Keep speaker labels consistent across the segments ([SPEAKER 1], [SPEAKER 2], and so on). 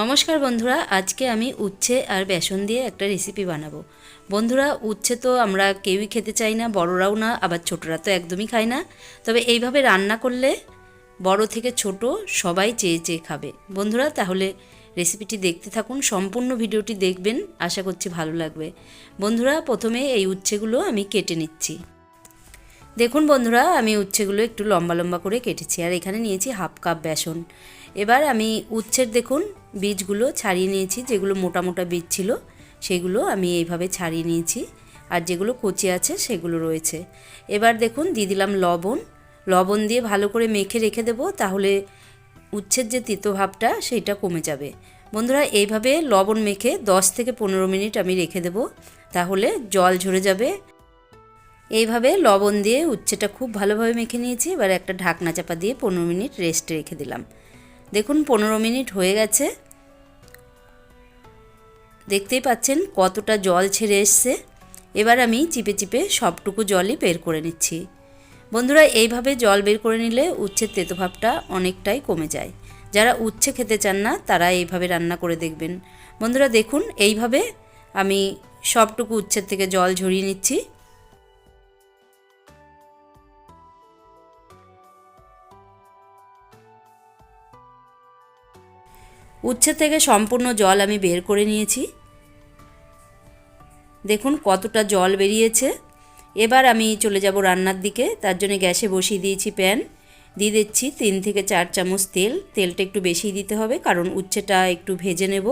[SPEAKER 1] নমস্কার বন্ধুরা, আজকে আমি উচ্ছে আর বেসন দিয়ে একটা রেসিপি বানাবো। বন্ধুরা, উচ্ছে তো আমরা কেউই খেতে চাই না, বড়রাও না, আবার ছোটরা তো একদমই খায় না। তবে এইভাবে রান্না করলে বড় থেকে ছোট সবাই চেয়ে চেয়ে খাবে। বন্ধুরা, তাহলে রেসিপিটি দেখতে থাকুন, সম্পূর্ণ ভিডিওটি দেখবেন, আশা করছি ভালো লাগবে। বন্ধুরা, প্রথমে এই উচ্ছেগুলো আমি কেটে নিচ্ছি। দেখুন বন্ধুরা, আমি উচ্ছেগুলো একটু লম্বা লম্বা করে কেটেছি, আর এখানে নিয়েছি হাফ কাপ বেসন। এবার আমি উচ্ছের দেখুন বীজগুলো ছাড়িয়ে নিয়েছি, যেগুলো মোটা মোটা বীজ ছিল, সেগুলো আমি এইভাবে ছাড়িয়ে নিয়েছি, আর যেগুলো কচি আছে সেগুলো রয়েছে। এবার দেখুন, দিয়ে দিলাম লবণ। লবণ দিয়ে ভালো করে মেখে রেখে দেবো, তাহলে উচ্ছের যে তিতো ভাবটা কমে যাবে। বন্ধুরা, এইভাবে লবণ মেখে 10 থেকে পনেরো মিনিট আমি রেখে দেবো, তাহলে জল ঝরে যাবে। এইভাবে লবণ দিয়ে উচ্ছেটা খুব ভালোভাবে মেখে নিয়েছি। এবার একটা ঢাকনা চাপা দিয়ে পনেরো মিনিট রেস্টে রেখে দিলাম। দেখুন, পনেরো মিনিট হয়ে গেছে। দেখতেই পাচ্ছেন কতটা জল ছেড়ে এসছে। এবার আমি চিপে চিপে সবটুকু জলই বের করে নিচ্ছি। বন্ধুরা, এইভাবে জল বের করে নিলে উচ্ছের তেতোভাবটা অনেকটাই কমে যায়। যারা উচ্ছে খেতে চান না, তারা এইভাবে রান্না করে দেখবেন। বন্ধুরা, দেখুন, এইভাবে আমি সবটুকু উচ্ছের থেকে জল ঝরিয়ে নিচ্ছি। উচ্ছে থেকে সম্পূর্ণ জল আমি বের করে নিয়েছি। দেখুন কতটা জল বেরিয়েছে। এবার আমি চলে যাব রান্নার দিকে। তার জন্য গ্যাসে বসিয়ে দিয়েছি প্যান। দিয়ে দিচ্ছি তিন থেকে চার চামচ তেল। তেলটা একটু বেশি দিতে হবে কারণ উচ্ছেটা একটু ভেজে নেব।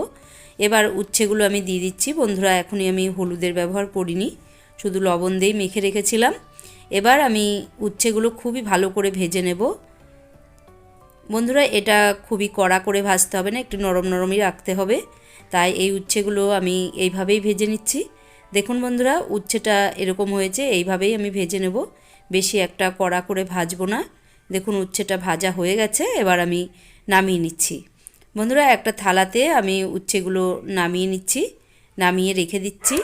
[SPEAKER 1] এবার উচ্ছেগুলো আমি দিয়ে দিচ্ছি। বন্ধুরা, এখনই আমি হলুদের ব্যবহার করিনি। শুধু লবণ দিয়েই মেখে রেখেছিলাম। এবার আমি উচ্ছেগুলো খুবই ভালো করে ভেজে নেব। বন্ধুরা, এটা খুবই কড়া করে ভাজতে হবে না, একটু নরম নরমই রাখতে হবে। তাই এই উচ্ছেগুলো আমি এইভাবেই ভেজে নিচ্ছি। দেখুন বন্ধুরা, উচ্ছেটা এরকম হয়েছে, এইভাবেই আমি ভেজে নেব। বেশি একটা কড়া করে ভাজবো না। দেখুন, উচ্ছেটা ভাজা হয়ে গেছে, এবার আমি নামিয়ে নিচ্ছি। বন্ধুরা, একটা থালাতে আমি উচ্ছেগুলো নামিয়ে নিচ্ছি, নামিয়ে রেখে দিচ্ছি।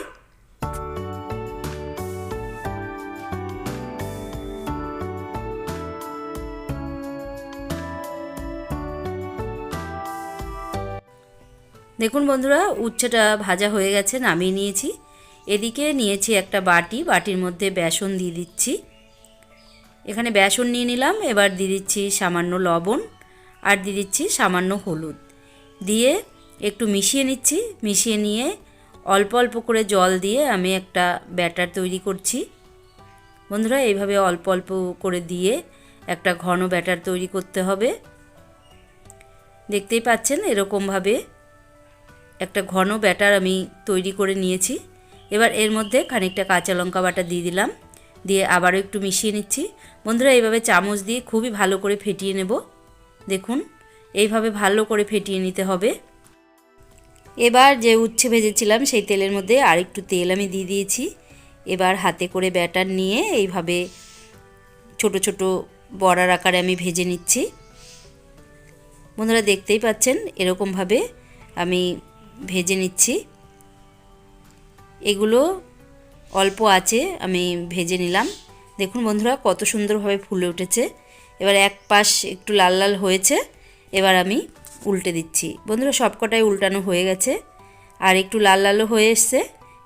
[SPEAKER 1] দেখুন বন্ধুরা, উচ্ছেটা ভাজা হয়ে গেছে, নামিয়ে নিয়েছি। এদিকে নিয়েছি একটা বাটি, বাটির মধ্যে বেসন দিয়ে দিচ্ছি। এখানে বেসন নিয়ে নিলাম, এবার দিয়ে দিচ্ছি সামান্য লবণ আর দিয়ে দিচ্ছি সামান্য হলুদ। দিয়ে একটু মিশিয়ে নিচ্ছি, মিশিয়ে নিয়ে অল্প অল্প করে জল দিয়ে আমি একটা ব্যাটার তৈরি করছি। বন্ধুরা, এইভাবে অল্প অল্প করে দিয়ে একটা ঘন ব্যাটার তৈরি করতে হবে। দেখতেই পাচ্ছেন এরকমভাবে একটা ঘন ব্যাটার আমি তৈরি করে নিয়েছি। এবার এর মধ্যে খানিকটা কাঁচা লঙ্কা বাটা দিয়ে দিলাম। দিয়ে আবারও একটু মিশিয়ে নিচ্ছি। বন্ধুরা, এইভাবে চামচ দিয়ে খুবই ভালো করে ফেটিয়ে নেব। দেখুন, এইভাবে ভালো করে ফেটিয়ে নিতে হবে। এবার যে উচ্ছে ভেজেছিলাম, সেই তেলের মধ্যে আর একটু তেল আমি দিয়ে দিয়েছি। এবার হাতে করে ব্যাটার নিয়ে এইভাবে ছোট ছোট বড়ার আকারে আমি ভেজে নিচ্ছি। বন্ধুরা, দেখতেই পাচ্ছেন, এরকমভাবে আমি ভেজে নিচ্ছি। এগুলো অল্প আছে, আমি ভেজে নিলাম। দেখুন বন্ধুরা, কত সুন্দরভাবে ফুলে উঠেছে। এবার এক পাশ একটু লাল লাল হয়েছে, এবার আমি উল্টে দিচ্ছি। বন্ধুরা, সবকটাই উল্টানো হয়ে গেছে, আর একটু লাল লালও হয়ে এসছে।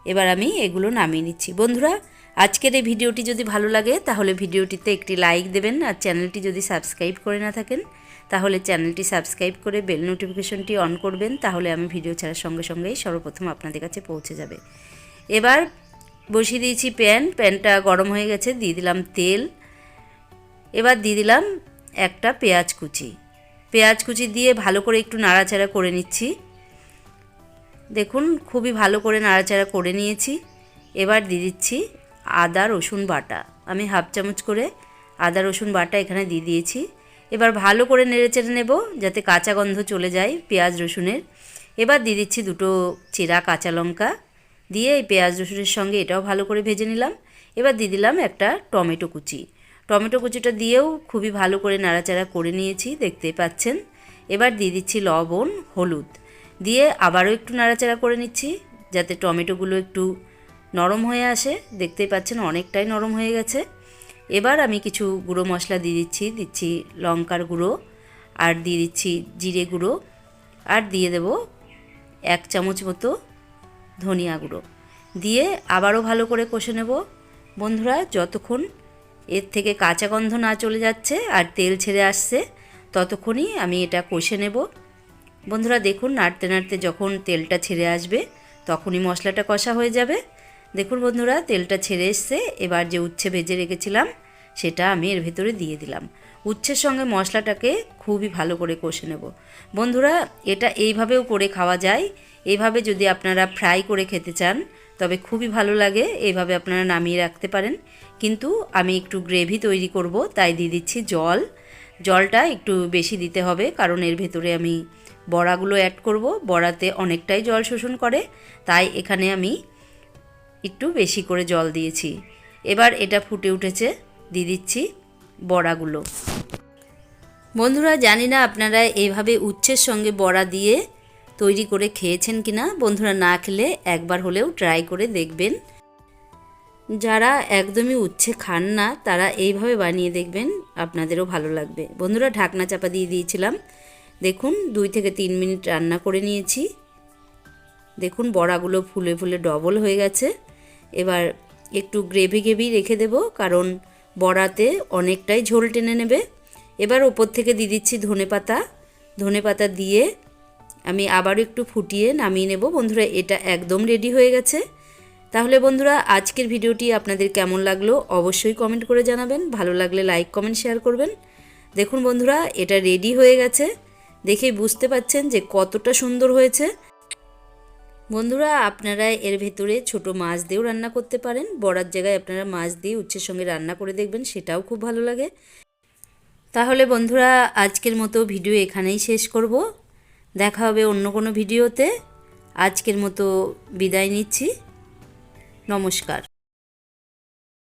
[SPEAKER 1] এবার আমি এগুলো নামিয়ে নিচ্ছি। বন্ধুরা, আজকের এই ভিডিওটি যদি ভালো লাগে, তাহলে ভিডিওটিতে একটি লাইক দেবেন, আর চ্যানেলটি যদি সাবস্ক্রাইব করে না থাকেন তাহলে চ্যানেলটি সাবস্ক্রাইব করে বেল নোটিফিকেশনটি অন করবেন, তাহলে আমি ভিডিও ছাড়ার সঙ্গে সঙ্গেই সর্বপ্রথম আপনাদের কাছে পৌঁছে যাবে। এবার বসিয়ে দিয়েছি প্যান, প্যানটা গরম হয়ে গেছে, দিয়ে দিলাম তেল। এবার দিয়ে দিলাম একটা পেঁয়াজ কুচি। পেঁয়াজ কুচি দিয়ে ভালো করে একটু নাড়াচাড়া করে নিচ্ছি। দেখুন, খুবই ভালো করে নাড়াচাড়া করে নিয়েছি। এবার দিয়ে দিচ্ছি আদা রসুন বাটা। আমি হাফ চামচ করে আদা রসুন বাটা এখানে দিয়ে দিয়েছি। এবার ভালো করে নেড়ে চেড়ে নেব যাতে কাঁচা গন্ধ চলে যায় পেঁয়াজ রসুনের। এবার দিয়ে দিচ্ছি দুটো চেরা কাঁচা লঙ্কা। দিয়ে এই পেঁয়াজ রসুনের সঙ্গে এটাও ভালো করে ভেজে নিলাম। এবার দিয়ে দিলাম একটা টমেটো কুচি। টমেটো কুচিটা দিয়েও খুবই ভালো করে নাড়াচাড়া করে নিয়েছি, দেখতে পাচ্ছেন। এবার দিয়ে দিচ্ছি লবণ, হলুদ। দিয়ে আবারও একটু নাড়াচাড়া করে নিচ্ছি যাতে টমেটোগুলো একটু নরম হয়ে আসে। দেখতেই পাচ্ছেন অনেকটাই নরম হয়ে গেছে। এবার আমি কিছু গুঁড়ো মশলা দিয়ে দিচ্ছি দিচ্ছি লঙ্কার গুঁড়ো, আর দিয়ে দিচ্ছি জিরে গুঁড়ো, আর দিয়ে দেব এক চামচ মতো ধনিয়া গুঁড়ো। দিয়ে আবারও ভালো করে কষে নেব। বন্ধুরা, যতক্ষণ এর থেকে কাঁচা গন্ধ না চলে যাচ্ছে আর তেল ছেড়ে আসছে, ততক্ষণই আমি এটা কষে নেব। বন্ধুরা, দেখুন, নাড়তে নাড়তে যখন তেলটা ছেড়ে আসবে, তখনই মশলাটা কষা হয়ে যাবে। দেখুন বন্ধুরা, তেলটা ছেড়ে এসছে। এবার যে উচ্ছে ভেজে রেখেছিলাম, সেটা আমি এর ভেতরে দিয়ে দিলাম। উচ্ছের সঙ্গে মশলাটাকে খুবই ভালো করে কষে নেব। বন্ধুরা, এটা এইভাবেও করে খাওয়া যায়। এইভাবে যদি আপনারা ফ্রাই করে খেতে চান, তবে খুবই ভালো লাগে। এইভাবে আপনারা নামিয়ে রাখতে পারেন। কিন্তু আমি একটু গ্রেভি তৈরি করব, তাই দিয়ে দিচ্ছি জল। জলটা একটু বেশি দিতে হবে, কারণ এর ভেতরে আমি বড়াগুলো অ্যাড করব। বড়াতে অনেকটাই জল শোষণ করে। তাই এখানে আমি একটু বেশি করে জল দিয়েছি। এবার এটা ফুটে উঠেছে। দিয়ে দিচ্ছি বড়াগুলো। বন্ধুরা, জানি না আপনারা এইভাবে উচ্ছের সঙ্গে বড়া দিয়ে তৈরি করে খেয়েছেন কি না বন্ধুরা, না খেলে একবার হলেও ট্রাই করে দেখবেন। যারা একদমই উচ্ছে খান না, তারা এইভাবে বানিয়ে দেখবেন, আপনাদেরও ভালো লাগবে। বন্ধুরা, ঢাকনা চাপা দিয়ে দিয়েছিলাম। দেখুন, দুই থেকে তিন মিনিট রান্না করে নিয়েছি। দেখুন, বড়াগুলো ফুলে ফুলে ডবল হয়ে গেছে। এবার একটু গ্রেভি গ্রেভি রেখে দেব, কারণ বড়াতে অনেকটাই ঝোল টেনে নেবে। এবার ওপর থেকে দিয়ে দিচ্ছি ধনে পাতা। ধনে পাতা দিয়ে আমি আবারও একটু ফুটিয়ে নামিয়ে নেব। বন্ধুরা, এটা একদম রেডি হয়ে গেছে। তাহলে বন্ধুরা, আজকের ভিডিওটি আপনাদের কেমন লাগল অবশ্যই কমেন্ট করে জানাবেন। ভালো লাগলে লাইক কমেন্ট শেয়ার করবেন। দেখুন বন্ধুরা, এটা রেডি হয়ে গেছে। দেখেই বুঝতে পাচ্ছেন যে কতটা সুন্দর হয়েছে। বন্ধুরা, আপনারা এর ভেতরে ছোট মাছ দিয়েও রান্না করতে পারেন। বড়ার জায়গায় আপনারা মাছ দিয়ে উচ্ছের সঙ্গে রান্না করে দেখবেন, সেটাও খুব ভালো লাগে। তাহলে বন্ধুরা, আজকের মতো ভিডিও এখানেই শেষ করব। দেখা হবে অন্য কোনো ভিডিওতে। আজকের মতো বিদায় নিচ্ছি। নমস্কার।